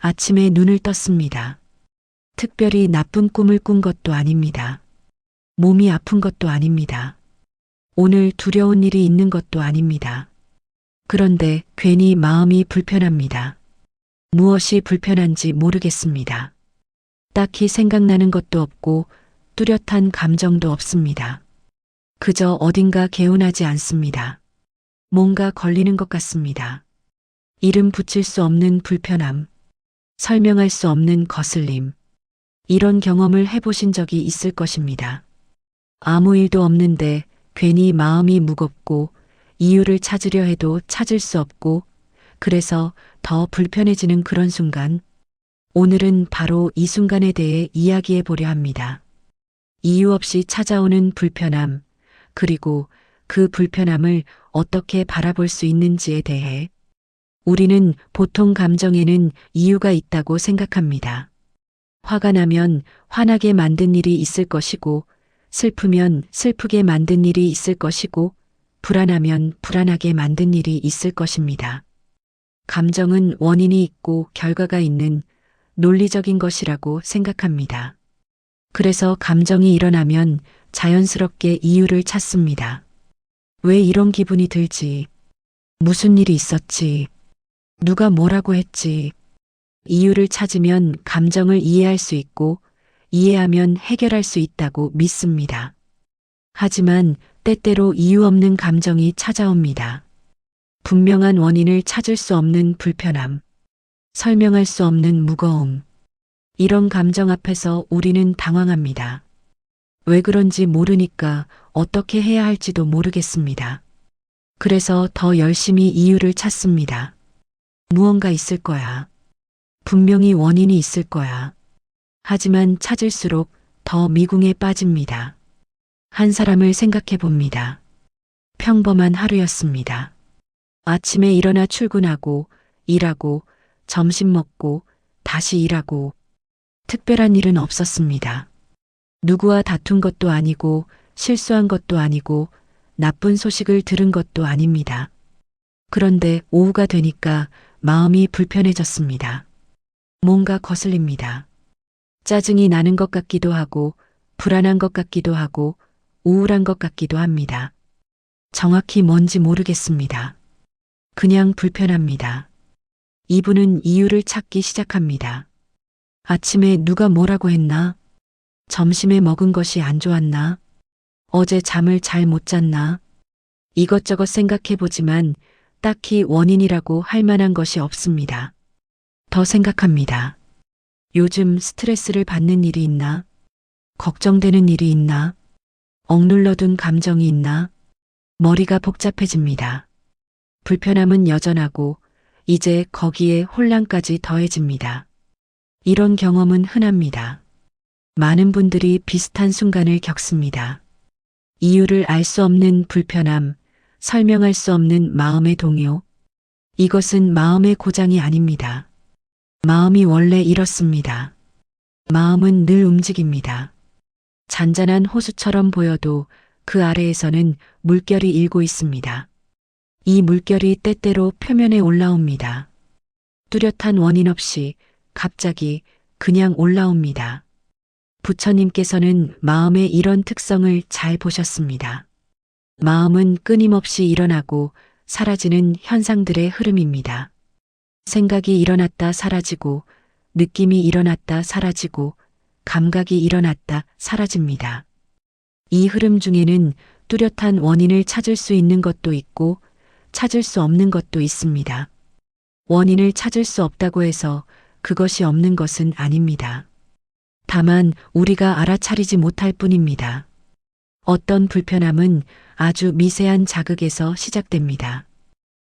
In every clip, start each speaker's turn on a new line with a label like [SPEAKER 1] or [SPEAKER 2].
[SPEAKER 1] 아침에 눈을 떴습니다. 특별히 나쁜 꿈을 꾼 것도 아닙니다. 몸이 아픈 것도 아닙니다. 오늘 두려운 일이 있는 것도 아닙니다. 그런데 괜히 마음이 불편합니다. 무엇이 불편한지 모르겠습니다. 딱히 생각나는 것도 없고 뚜렷한 감정도 없습니다. 그저 어딘가 개운하지 않습니다. 뭔가 걸리는 것 같습니다. 이름 붙일 수 없는 불편함, 설명할 수 없는 거슬림. 이런 경험을 해보신 적이 있을 것입니다. 아무 일도 없는데 괜히 마음이 무겁고 이유를 찾으려 해도 찾을 수 없고 그래서 더 불편해지는 그런 순간. 오늘은 바로 이 순간에 대해 이야기해 보려 합니다. 이유 없이 찾아오는 불편함, 그리고 그 불편함을 어떻게 바라볼 수 있는지에 대해 우리는 보통 감정에는 이유가 있다고 생각합니다. 화가 나면 화나게 만든 일이 있을 것이고, 슬프면 슬프게 만든 일이 있을 것이고, 불안하면 불안하게 만든 일이 있을 것입니다. 감정은 원인이 있고 결과가 있는 논리적인 것이라고 생각합니다. 그래서 감정이 일어나면 자연스럽게 이유를 찾습니다. 왜 이런 기분이 들지? 무슨 일이 있었지? 누가 뭐라고 했지? 이유를 찾으면 감정을 이해할 수 있고 이해하면 해결할 수 있다고 믿습니다. 하지만 때때로 이유 없는 감정이 찾아옵니다. 분명한 원인을 찾을 수 없는 불편함, 설명할 수 없는 무거움. 이런 감정 앞에서 우리는 당황합니다. 왜 그런지 모르니까 어떻게 해야 할지도 모르겠습니다. 그래서 더 열심히 이유를 찾습니다. 무언가 있을 거야. 분명히 원인이 있을 거야. 하지만 찾을수록 더 미궁에 빠집니다. 한 사람을 생각해 봅니다. 평범한 하루였습니다. 아침에 일어나 출근하고, 일하고, 점심 먹고, 다시 일하고, 특별한 일은 없었습니다. 누구와 다툰 것도 아니고, 실수한 것도 아니고, 나쁜 소식을 들은 것도 아닙니다. 그런데 오후가 되니까 마음이 불편해졌습니다. 뭔가 거슬립니다. 짜증이 나는 것 같기도 하고, 불안한 것 같기도 하고, 우울한 것 같기도 합니다. 정확히 뭔지 모르겠습니다. 그냥 불편합니다. 이분은 이유를 찾기 시작합니다. 아침에 누가 뭐라고 했나? 점심에 먹은 것이 안 좋았나? 어제 잠을 잘 못 잤나? 이것저것 생각해 보지만 딱히 원인이라고 할 만한 것이 없습니다. 더 생각합니다. 요즘 스트레스를 받는 일이 있나? 걱정되는 일이 있나? 억눌러둔 감정이 있나? 머리가 복잡해집니다. 불편함은 여전하고 이제 거기에 혼란까지 더해집니다. 이런 경험은 흔합니다. 많은 분들이 비슷한 순간을 겪습니다. 이유를 알 수 없는 불편함, 설명할 수 없는 마음의 동요. 이것은 마음의 고장이 아닙니다. 마음이 원래 이렇습니다. 마음은 늘 움직입니다. 잔잔한 호수처럼 보여도 그 아래에서는 물결이 일고 있습니다. 이 물결이 때때로 표면에 올라옵니다. 뚜렷한 원인 없이 갑자기 그냥 올라옵니다. 부처님께서는 마음의 이런 특성을 잘 보셨습니다. 마음은 끊임없이 일어나고 사라지는 현상들의 흐름입니다. 생각이 일어났다 사라지고, 느낌이 일어났다 사라지고, 감각이 일어났다 사라집니다. 이 흐름 중에는 뚜렷한 원인을 찾을 수 있는 것도 있고, 찾을 수 없는 것도 있습니다. 원인을 찾을 수 없다고 해서 그것이 없는 것은 아닙니다. 다만 우리가 알아차리지 못할 뿐입니다. 어떤 불편함은 아주 미세한 자극에서 시작됩니다.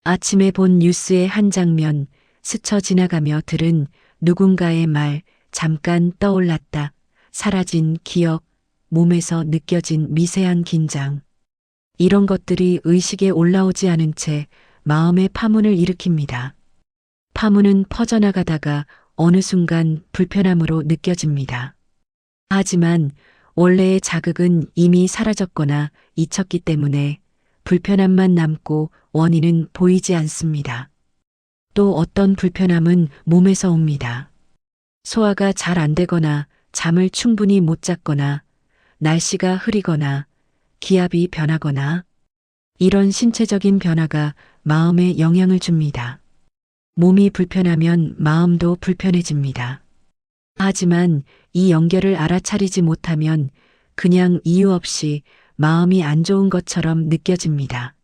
[SPEAKER 1] 아침에 본 뉴스의 한 장면, 스쳐 지나가며 들은 누군가의 말, 잠깐 떠올랐다, 사라진 기억, 몸에서 느껴진 미세한 긴장. 이런 것들이 의식에 올라오지 않은 채 마음의 파문을 일으킵니다. 파문은 퍼져나가다가 어느 순간 불편함으로 느껴집니다. 하지만 원래의 자극은 이미 사라졌거나 잊혔기 때문에 불편함만 남고 원인은 보이지 않습니다. 또 어떤 불편함은 몸에서 옵니다. 소화가 잘 안 되거나 잠을 충분히 못 잤거나 날씨가 흐리거나 기압이 변하거나 이런 신체적인 변화가 마음에 영향을 줍니다. 몸이 불편하면 마음도 불편해집니다. 하지만 이 연결을 알아차리지 못하면 그냥 이유 없이 마음이 안 좋은 것처럼 느껴집니다.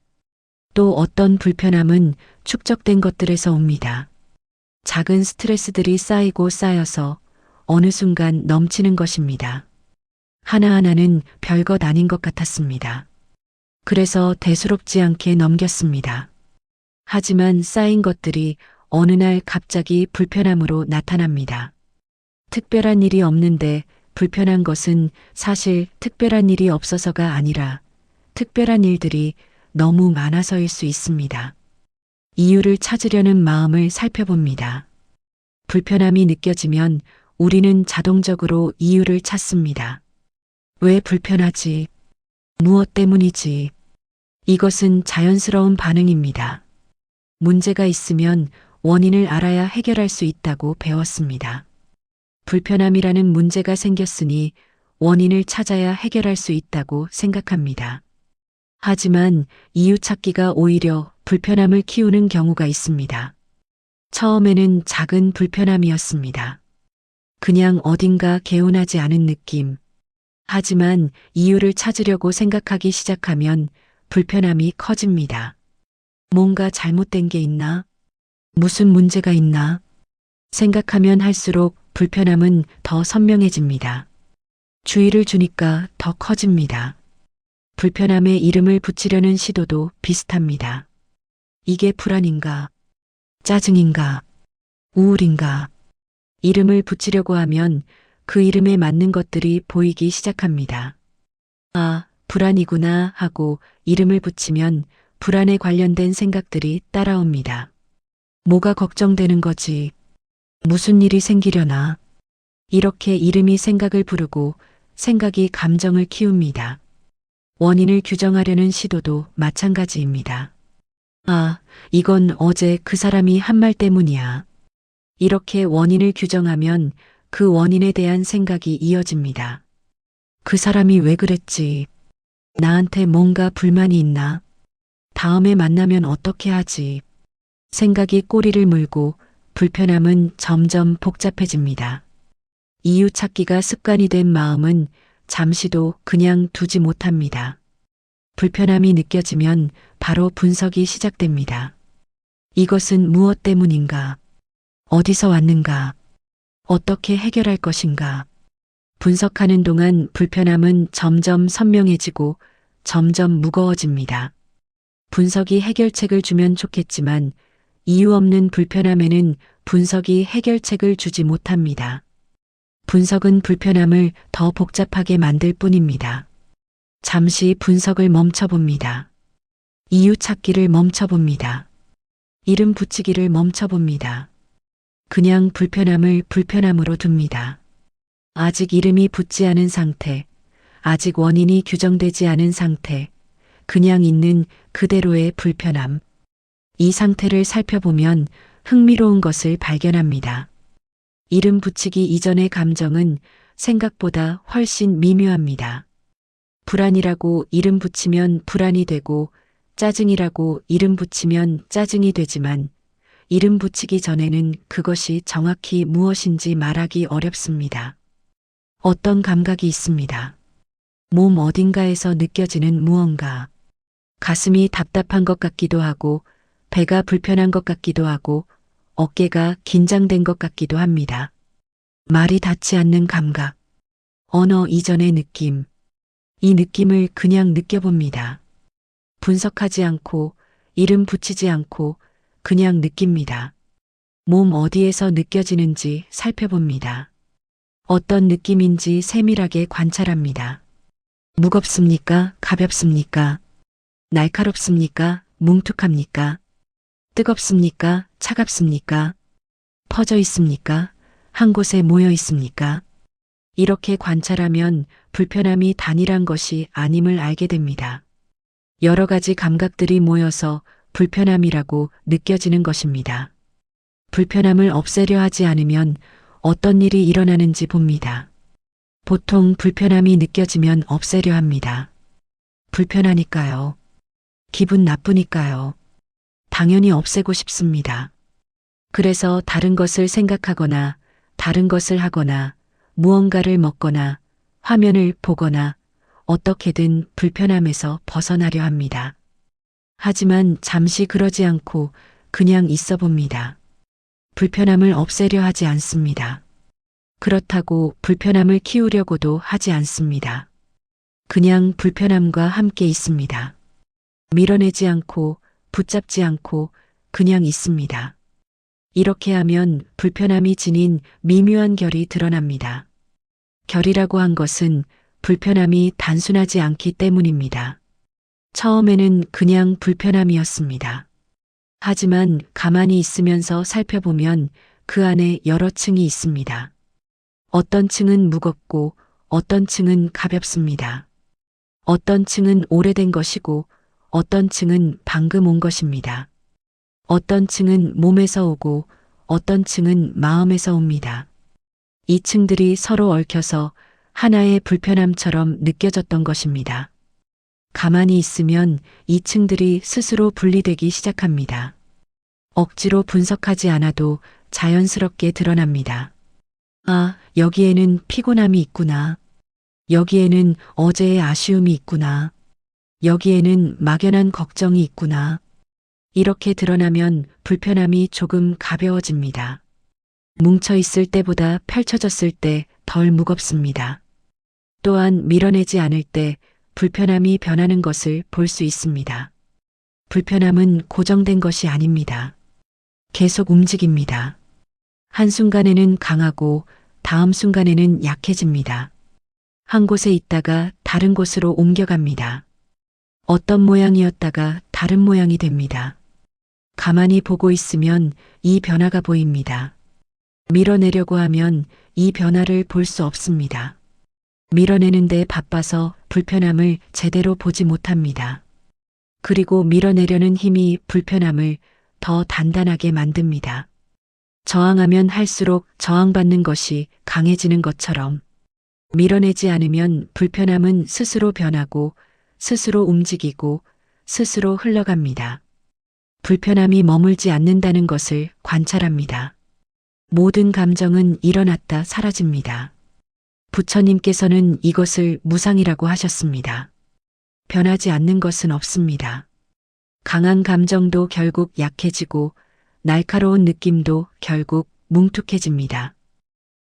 [SPEAKER 1] 또 어떤 불편함은 축적된 것들에서 옵니다. 작은 스트레스들이 쌓이고 쌓여서 어느 순간 넘치는 것입니다. 하나하나는 별것 아닌 것 같았습니다. 그래서 대수롭지 않게 넘겼습니다. 하지만 쌓인 것들이 어느 날 갑자기 불편함으로 나타납니다. 특별한 일이 없는데 불편한 것은 사실 특별한 일이 없어서가 아니라 특별한 일들이 너무 많아서일 수 있습니다. 이유를 찾으려는 마음을 살펴봅니다. 불편함이 느껴지면 우리는 자동적으로 이유를 찾습니다. 왜 불편하지? 무엇 때문이지? 이것은 자연스러운 반응입니다. 문제가 있으면 원인을 알아야 해결할 수 있다고 배웠습니다. 불편함이라는 문제가 생겼으니 원인을 찾아야 해결할 수 있다고 생각합니다. 하지만 이유 찾기가 오히려 불편함을 키우는 경우가 있습니다. 처음에는 작은 불편함이었습니다. 그냥 어딘가 개운하지 않은 느낌. 하지만 이유를 찾으려고 생각하기 시작하면 불편함이 커집니다. 뭔가 잘못된 게 있나? 무슨 문제가 있나? 생각하면 할수록 불편함은 더 선명해집니다. 주의를 주니까 더 커집니다. 불편함에 이름을 붙이려는 시도도 비슷합니다. 이게 불안인가? 짜증인가? 우울인가? 이름을 붙이려고 하면 그 이름에 맞는 것들이 보이기 시작합니다. 아, 불안이구나 하고 이름을 붙이면 불안에 관련된 생각들이 따라옵니다. 뭐가 걱정되는 거지? 무슨 일이 생기려나? 이렇게 이름이 생각을 부르고 생각이 감정을 키웁니다. 원인을 규정하려는 시도도 마찬가지입니다. 아, 이건 어제 그 사람이 한 말 때문이야. 이렇게 원인을 규정하면 그 원인에 대한 생각이 이어집니다. 그 사람이 왜 그랬지? 나한테 뭔가 불만이 있나? 다음에 만나면 어떻게 하지? 생각이 꼬리를 물고 불편함은 점점 복잡해집니다. 이유 찾기가 습관이 된 마음은 잠시도 그냥 두지 못합니다. 불편함이 느껴지면 바로 분석이 시작됩니다. 이것은 무엇 때문인가? 어디서 왔는가? 어떻게 해결할 것인가? 분석하는 동안 불편함은 점점 선명해지고 점점 무거워집니다. 분석이 해결책을 주면 좋겠지만 이유 없는 불편함에는 분석이 해결책을 주지 못합니다. 분석은 불편함을 더 복잡하게 만들 뿐입니다. 잠시 분석을 멈춰봅니다. 이유 찾기를 멈춰봅니다. 이름 붙이기를 멈춰봅니다. 그냥 불편함을 불편함으로 둡니다. 아직 이름이 붙지 않은 상태, 아직 원인이 규정되지 않은 상태, 그냥 있는 그대로의 불편함. 이 상태를 살펴보면 흥미로운 것을 발견합니다. 이름 붙이기 이전의 감정은 생각보다 훨씬 미묘합니다. 불안이라고 이름 붙이면 불안이 되고 짜증이라고 이름 붙이면 짜증이 되지만 이름 붙이기 전에는 그것이 정확히 무엇인지 말하기 어렵습니다. 어떤 감각이 있습니다. 몸 어딘가에서 느껴지는 무언가. 가슴이 답답한 것 같기도 하고 배가 불편한 것 같기도 하고 어깨가 긴장된 것 같기도 합니다. 말이 닿지 않는 감각. 언어 이전의 느낌. 이 느낌을 그냥 느껴봅니다. 분석하지 않고 이름 붙이지 않고 그냥 느낍니다. 몸 어디에서 느껴지는지 살펴봅니다. 어떤 느낌인지 세밀하게 관찰합니다. 무겁습니까? 가볍습니까? 날카롭습니까? 뭉툭합니까? 뜨겁습니까? 차갑습니까? 퍼져 있습니까? 한 곳에 모여 있습니까? 이렇게 관찰하면 불편함이 단일한 것이 아님을 알게 됩니다. 여러 가지 감각들이 모여서 불편함이라고 느껴지는 것입니다. 불편함을 없애려 하지 않으면 어떤 일이 일어나는지 봅니다. 보통 불편함이 느껴지면 없애려 합니다. 불편하니까요. 기분 나쁘니까요. 당연히 없애고 싶습니다. 그래서 다른 것을 생각하거나 다른 것을 하거나 무언가를 먹거나 화면을 보거나 어떻게든 불편함에서 벗어나려 합니다. 하지만 잠시 그러지 않고 그냥 있어 봅니다. 불편함을 없애려 하지 않습니다. 그렇다고 불편함을 키우려고도 하지 않습니다. 그냥 불편함과 함께 있습니다. 밀어내지 않고 붙잡지 않고 그냥 있습니다. 이렇게 하면 불편함이 지닌 미묘한 결이 드러납니다. 결이라고 한 것은 불편함이 단순하지 않기 때문입니다. 처음에는 그냥 불편함이었습니다. 하지만 가만히 있으면서 살펴보면 그 안에 여러 층이 있습니다. 어떤 층은 무겁고 어떤 층은 가볍습니다. 어떤 층은 오래된 것이고 어떤 층은 방금 온 것입니다. 어떤 층은 몸에서 오고 어떤 층은 마음에서 옵니다. 이 층들이 서로 얽혀서 하나의 불편함처럼 느껴졌던 것입니다. 가만히 있으면 이 층들이 스스로 분리되기 시작합니다. 억지로 분석하지 않아도 자연스럽게 드러납니다. 아, 여기에는 피곤함이 있구나. 여기에는 어제의 아쉬움이 있구나. 여기에는 막연한 걱정이 있구나. 이렇게 드러나면 불편함이 조금 가벼워집니다. 뭉쳐 있을 때보다 펼쳐졌을 때 덜 무겁습니다. 또한 밀어내지 않을 때 불편함이 변하는 것을 볼 수 있습니다. 불편함은 고정된 것이 아닙니다. 계속 움직입니다. 한순간에는 강하고 다음 순간에는 약해집니다. 한 곳에 있다가 다른 곳으로 옮겨갑니다. 어떤 모양이었다가 다른 모양이 됩니다. 가만히 보고 있으면 이 변화가 보입니다. 밀어내려고 하면 이 변화를 볼 수 없습니다. 밀어내는데 바빠서 불편함을 제대로 보지 못합니다. 그리고 밀어내려는 힘이 불편함을 더 단단하게 만듭니다. 저항하면 할수록 저항받는 것이 강해지는 것처럼 밀어내지 않으면 불편함은 스스로 변하고 스스로 움직이고 스스로 흘러갑니다. 불편함이 머물지 않는다는 것을 관찰합니다. 모든 감정은 일어났다 사라집니다. 부처님께서는 이것을 무상이라고 하셨습니다. 변하지 않는 것은 없습니다. 강한 감정도 결국 약해지고 날카로운 느낌도 결국 뭉툭해집니다.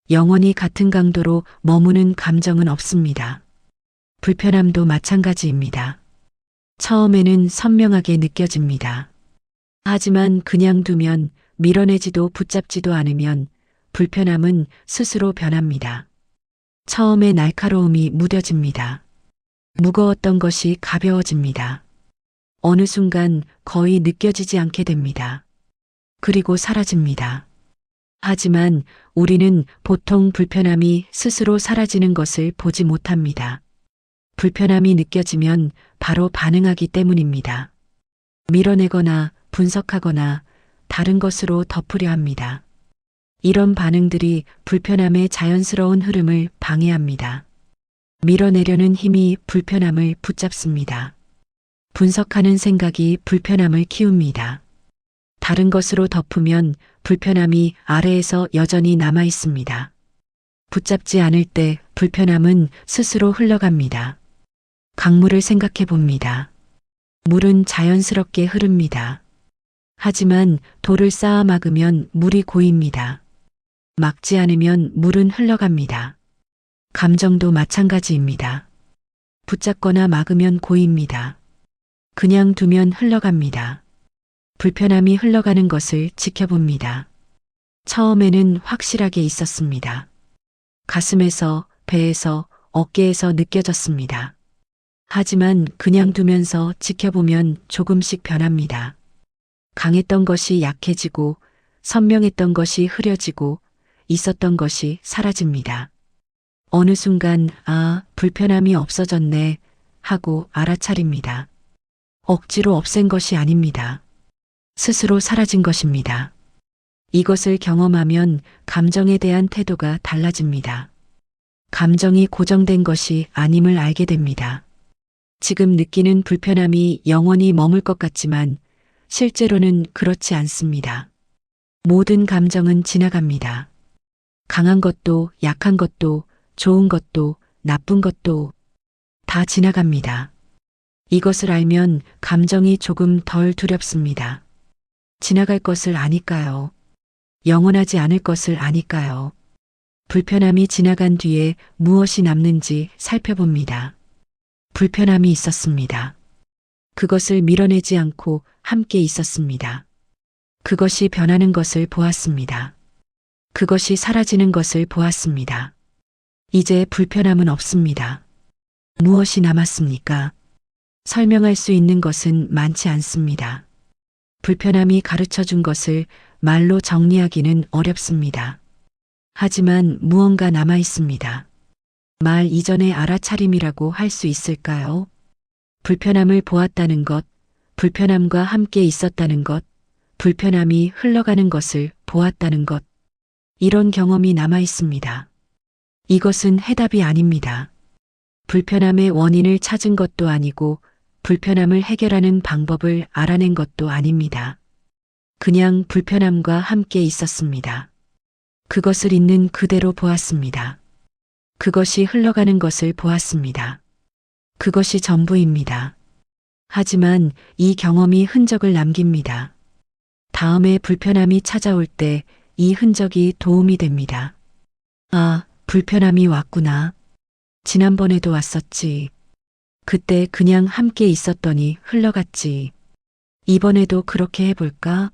[SPEAKER 1] 영원히 같은 강도로 머무는 감정은 없습니다. 불편함도 마찬가지입니다. 처음에는 선명하게 느껴집니다. 하지만 그냥 두면 밀어내지도 붙잡지도 않으면 불편함은 스스로 변합니다. 처음에 날카로움이 무뎌집니다. 무거웠던 것이 가벼워집니다. 어느 순간 거의 느껴지지 않게 됩니다. 그리고 사라집니다. 하지만 우리는 보통 불편함이 스스로 사라지는 것을 보지 못합니다. 불편함이 느껴지면 바로 반응하기 때문입니다. 밀어내거나 분석하거나 다른 것으로 덮으려 합니다. 이런 반응들이 불편함의 자연스러운 흐름을 방해합니다. 밀어내려는 힘이 불편함을 붙잡습니다. 분석하는 생각이 불편함을 키웁니다. 다른 것으로 덮으면 불편함이 아래에서 여전히 남아 있습니다. 붙잡지 않을 때 불편함은 스스로 흘러갑니다. 강물을 생각해 봅니다. 물은 자연스럽게 흐릅니다. 하지만 돌을 쌓아 막으면 물이 고입니다. 막지 않으면 물은 흘러갑니다. 감정도 마찬가지입니다. 붙잡거나 막으면 고입니다. 그냥 두면 흘러갑니다. 불편함이 흘러가는 것을 지켜봅니다. 처음에는 확실하게 있었습니다. 가슴에서, 배에서, 어깨에서 느껴졌습니다. 하지만 그냥 두면서 지켜보면 조금씩 변합니다. 강했던 것이 약해지고 선명했던 것이 흐려지고 있었던 것이 사라집니다. 어느 순간, 아, 불편함이 없어졌네 하고 알아차립니다. 억지로 없앤 것이 아닙니다. 스스로 사라진 것입니다. 이것을 경험하면 감정에 대한 태도가 달라집니다. 감정이 고정된 것이 아님을 알게 됩니다. 지금 느끼는 불편함이 영원히 머물 것 같지만 실제로는 그렇지 않습니다. 모든 감정은 지나갑니다. 강한 것도 약한 것도 좋은 것도 나쁜 것도 다 지나갑니다. 이것을 알면 감정이 조금 덜 두렵습니다. 지나갈 것을 아니까요. 영원하지 않을 것을 아니까요. 불편함이 지나간 뒤에 무엇이 남는지 살펴봅니다. 불편함이 있었습니다. 그것을 밀어내지 않고 함께 있었습니다. 그것이 변하는 것을 보았습니다. 그것이 사라지는 것을 보았습니다. 이제 불편함은 없습니다. 무엇이 남았습니까? 설명할 수 있는 것은 많지 않습니다. 불편함이 가르쳐 준 것을 말로 정리하기는 어렵습니다. 하지만 무언가 남아 있습니다. 말 이전의 알아차림이라고 할 수 있을까요? 불편함을 보았다는 것, 불편함과 함께 있었다는 것, 불편함이 흘러가는 것을 보았다는 것, 이런 경험이 남아 있습니다. 이것은 해답이 아닙니다. 불편함의 원인을 찾은 것도 아니고 불편함을 해결하는 방법을 알아낸 것도 아닙니다. 그냥 불편함과 함께 있었습니다. 그것을 있는 그대로 보았습니다. 그것이 흘러가는 것을 보았습니다. 그것이 전부입니다. 하지만 이 경험이 흔적을 남깁니다. 다음에 불편함이 찾아올 때 이 흔적이 도움이 됩니다. 아, 불편함이 왔구나. 지난번에도 왔었지. 그때 그냥 함께 있었더니 흘러갔지. 이번에도 그렇게 해볼까?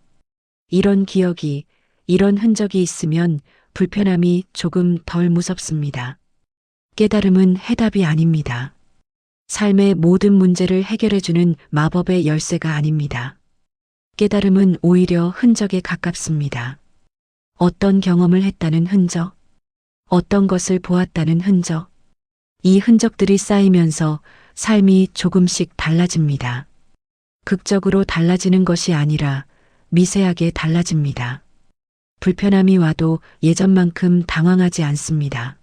[SPEAKER 1] 이런 기억이, 이런 흔적이 있으면 불편함이 조금 덜 무섭습니다. 깨달음은 해답이 아닙니다. 삶의 모든 문제를 해결해주는 마법의 열쇠가 아닙니다. 깨달음은 오히려 흔적에 가깝습니다. 어떤 경험을 했다는 흔적, 어떤 것을 보았다는 흔적, 이 흔적들이 쌓이면서 삶이 조금씩 달라집니다. 극적으로 달라지는 것이 아니라 미세하게 달라집니다. 불편함이 와도 예전만큼 당황하지 않습니다.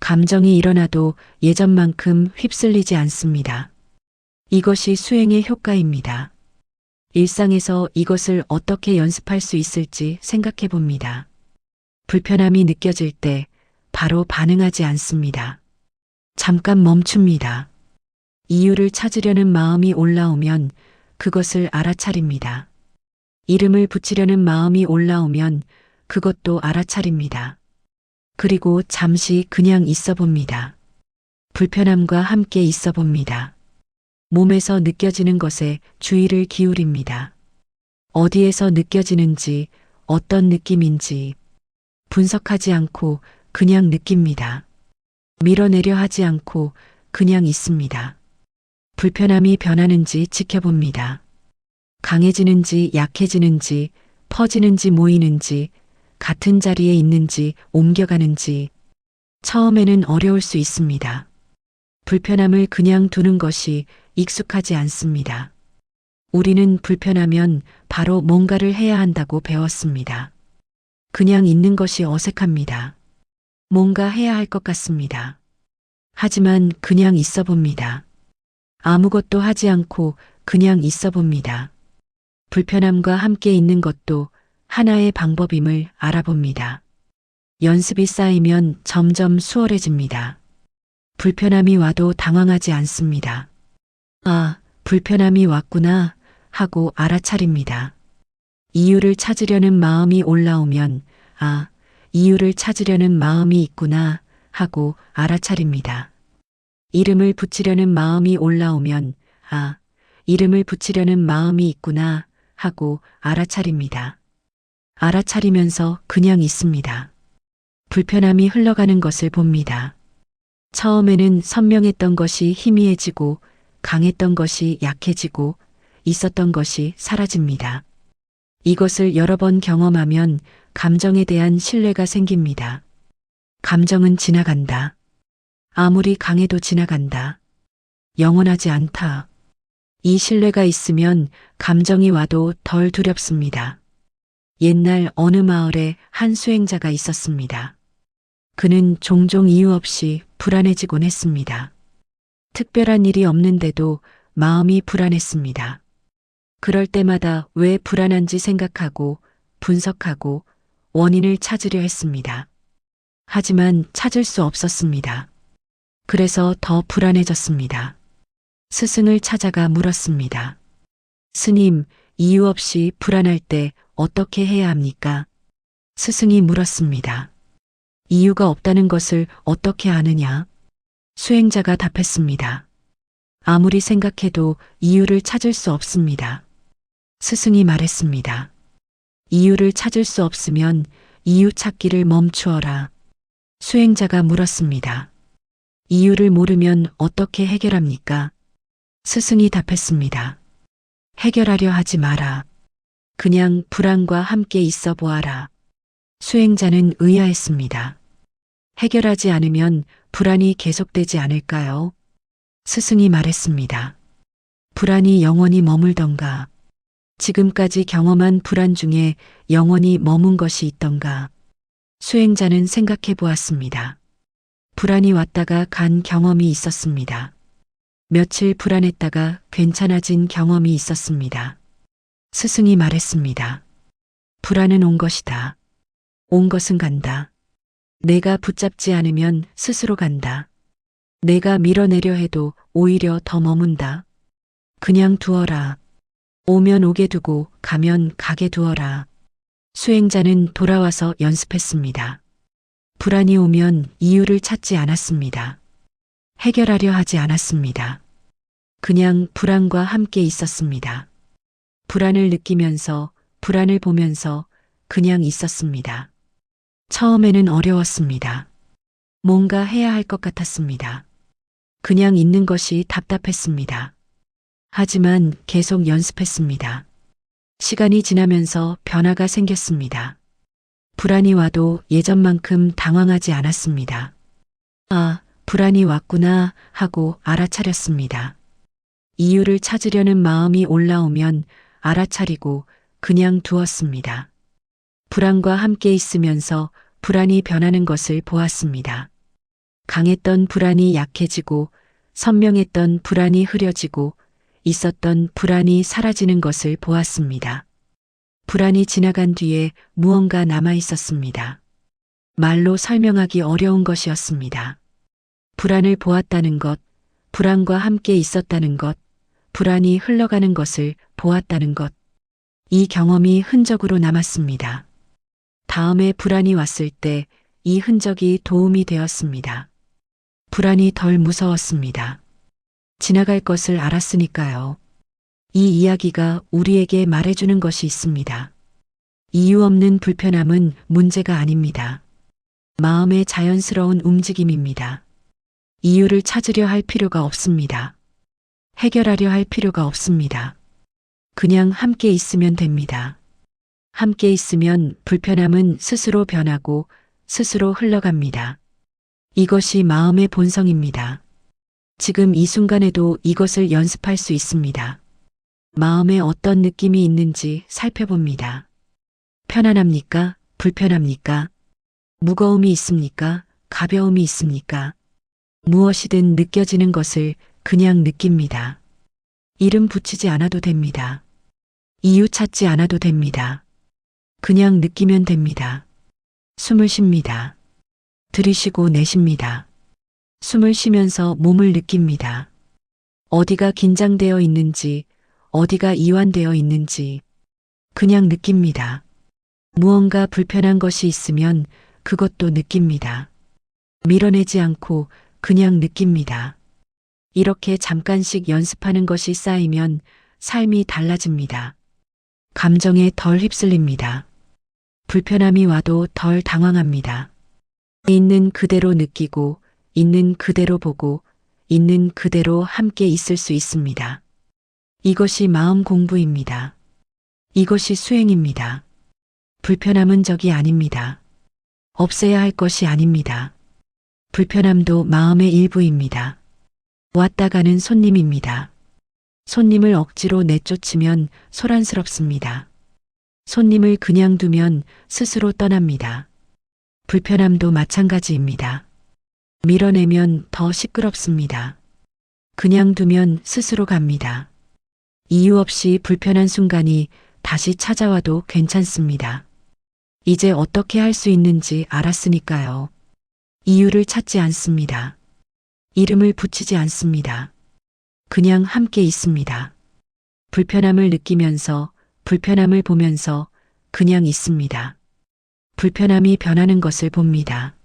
[SPEAKER 1] 감정이 일어나도 예전만큼 휩쓸리지 않습니다. 이것이 수행의 효과입니다. 일상에서 이것을 어떻게 연습할 수 있을지 생각해 봅니다. 불편함이 느껴질 때 바로 반응하지 않습니다. 잠깐 멈춥니다. 이유를 찾으려는 마음이 올라오면 그것을 알아차립니다. 이름을 붙이려는 마음이 올라오면 그것도 알아차립니다. 그리고 잠시 그냥 있어 봅니다. 불편함과 함께 있어 봅니다. 몸에서 느껴지는 것에 주의를 기울입니다. 어디에서 느껴지는지, 어떤 느낌인지 분석하지 않고 그냥 느낍니다. 밀어내려 하지 않고 그냥 있습니다. 불편함이 변하는지 지켜봅니다. 강해지는지 약해지는지 퍼지는지 모이는지 같은 자리에 있는지 옮겨가는지 처음에는 어려울 수 있습니다. 불편함을 그냥 두는 것이 익숙하지 않습니다. 우리는 불편하면 바로 뭔가를 해야 한다고 배웠습니다. 그냥 있는 것이 어색합니다. 뭔가 해야 할 것 같습니다. 하지만 그냥 있어 봅니다. 아무것도 하지 않고 그냥 있어 봅니다. 불편함과 함께 있는 것도 하나의 방법임을 알아봅니다. 연습이 쌓이면 점점 수월해집니다. 불편함이 와도 당황하지 않습니다. 아, 불편함이 왔구나 하고 알아차립니다. 이유를 찾으려는 마음이 올라오면 아, 이유를 찾으려는 마음이 있구나 하고 알아차립니다. 이름을 붙이려는 마음이 올라오면 아, 이름을 붙이려는 마음이 있구나 하고 알아차립니다. 알아차리면서 그냥 있습니다. 불편함이 흘러가는 것을 봅니다. 처음에는 선명했던 것이 희미해지고 강했던 것이 약해지고 있었던 것이 사라집니다. 이것을 여러 번 경험하면 감정에 대한 신뢰가 생깁니다. 감정은 지나간다. 아무리 강해도 지나간다. 영원하지 않다. 이 신뢰가 있으면 감정이 와도 덜 두렵습니다. 옛날 어느 마을에 한 수행자가 있었습니다. 그는 종종 이유 없이 불안해지곤 했습니다. 특별한 일이 없는데도 마음이 불안했습니다. 그럴 때마다 왜 불안한지 생각하고 분석하고 원인을 찾으려 했습니다. 하지만 찾을 수 없었습니다. 그래서 더 불안해졌습니다. 스승을 찾아가 물었습니다. 스님, 이유 없이 불안할 때 어떻게 해야 합니까? 스승이 물었습니다. 이유가 없다는 것을 어떻게 아느냐? 수행자가 답했습니다. 아무리 생각해도 이유를 찾을 수 없습니다. 스승이 말했습니다. 이유를 찾을 수 없으면 이유 찾기를 멈추어라. 수행자가 물었습니다. 이유를 모르면 어떻게 해결합니까? 스승이 답했습니다. 해결하려 하지 마라. 그냥 불안과 함께 있어 보아라. 수행자는 의아했습니다. 해결하지 않으면 불안이 계속되지 않을까요? 스승이 말했습니다. 불안이 영원히 머물던가. 지금까지 경험한 불안 중에 영원히 머문 것이 있던가. 수행자는 생각해 보았습니다. 불안이 왔다가 간 경험이 있었습니다. 며칠 불안했다가 괜찮아진 경험이 있었습니다. 스승이 말했습니다. 불안은 온 것이다. 온 것은 간다. 내가 붙잡지 않으면 스스로 간다. 내가 밀어내려 해도 오히려 더 머문다. 그냥 두어라. 오면 오게 두고 가면 가게 두어라. 수행자는 돌아와서 연습했습니다. 불안이 오면 이유를 찾지 않았습니다. 해결하려 하지 않았습니다. 그냥 불안과 함께 있었습니다. 불안을 느끼면서 불안을 보면서 그냥 있었습니다. 처음에는 어려웠습니다. 뭔가 해야 할 것 같았습니다. 그냥 있는 것이 답답했습니다. 하지만 계속 연습했습니다. 시간이 지나면서 변화가 생겼습니다. 불안이 와도 예전만큼 당황하지 않았습니다. 아, 불안이 왔구나 하고 알아차렸습니다. 이유를 찾으려는 마음이 올라오면 알아차리고 그냥 두었습니다. 불안과 함께 있으면서 불안이 변하는 것을 보았습니다. 강했던 불안이 약해지고 선명했던 불안이 흐려지고 있었던 불안이 사라지는 것을 보았습니다. 불안이 지나간 뒤에 무언가 남아 있었습니다. 말로 설명하기 어려운 것이었습니다. 불안을 보았다는 것, 불안과 함께 있었다는 것, 불안이 흘러가는 것을 보았다는 것. 이 경험이 흔적으로 남았습니다. 다음에 불안이 왔을 때 이 흔적이 도움이 되었습니다. 불안이 덜 무서웠습니다. 지나갈 것을 알았으니까요. 이 이야기가 우리에게 말해주는 것이 있습니다. 이유 없는 불편함은 문제가 아닙니다. 마음의 자연스러운 움직임입니다. 이유를 찾으려 할 필요가 없습니다. 해결하려 할 필요가 없습니다. 그냥 함께 있으면 됩니다. 함께 있으면 불편함은 스스로 변하고 스스로 흘러갑니다. 이것이 마음의 본성입니다. 지금 이 순간에도 이것을 연습할 수 있습니다. 마음에 어떤 느낌이 있는지 살펴봅니다. 편안합니까? 불편합니까? 무거움이 있습니까? 가벼움이 있습니까? 무엇이든 느껴지는 것을 그냥 느낍니다. 이름 붙이지 않아도 됩니다. 이유 찾지 않아도 됩니다. 그냥 느끼면 됩니다. 숨을 쉽니다. 들이쉬고 내쉽니다. 숨을 쉬면서 몸을 느낍니다. 어디가 긴장되어 있는지, 어디가 이완되어 있는지, 그냥 느낍니다. 무언가 불편한 것이 있으면 그것도 느낍니다. 밀어내지 않고 그냥 느낍니다. 이렇게 잠깐씩 연습하는 것이 쌓이면 삶이 달라집니다. 감정에 덜 휩쓸립니다. 불편함이 와도 덜 당황합니다. 있는 그대로 느끼고, 있는 그대로 보고, 있는 그대로 함께 있을 수 있습니다. 이것이 마음 공부입니다. 이것이 수행입니다. 불편함은 적이 아닙니다. 없애야 할 것이 아닙니다. 불편함도 마음의 일부입니다. 왔다 가는 손님입니다. 손님을 억지로 내쫓으면 소란스럽습니다. 손님을 그냥 두면 스스로 떠납니다. 불편함도 마찬가지입니다. 밀어내면 더 시끄럽습니다. 그냥 두면 스스로 갑니다. 이유 없이 불편한 순간이 다시 찾아와도 괜찮습니다. 이제 어떻게 할 수 있는지 알았으니까요. 이유를 찾지 않습니다. 이름을 붙이지 않습니다. 그냥 함께 있습니다. 불편함을 느끼면서 불편함을 보면서 그냥 있습니다. 불편함이 변하는 것을 봅니다.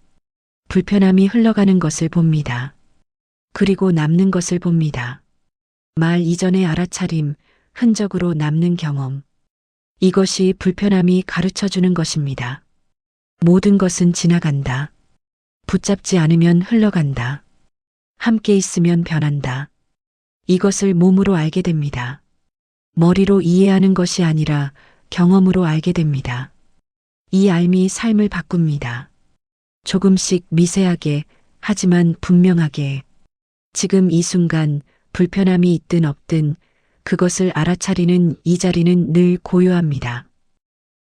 [SPEAKER 1] 불편함이 흘러가는 것을 봅니다. 그리고 남는 것을 봅니다. 말 이전의 알아차림, 흔적으로 남는 경험. 이것이 불편함이 가르쳐 주는 것입니다. 모든 것은 지나간다. 붙잡지 않으면 흘러간다. 함께 있으면 변한다. 이것을 몸으로 알게 됩니다. 머리로 이해하는 것이 아니라 경험으로 알게 됩니다. 이 알미 삶을 바꿉니다. 조금씩 미세하게, 하지만 분명하게. 지금 이 순간 불편함이 있든 없든 그것을 알아차리는 이 자리는 늘 고요합니다.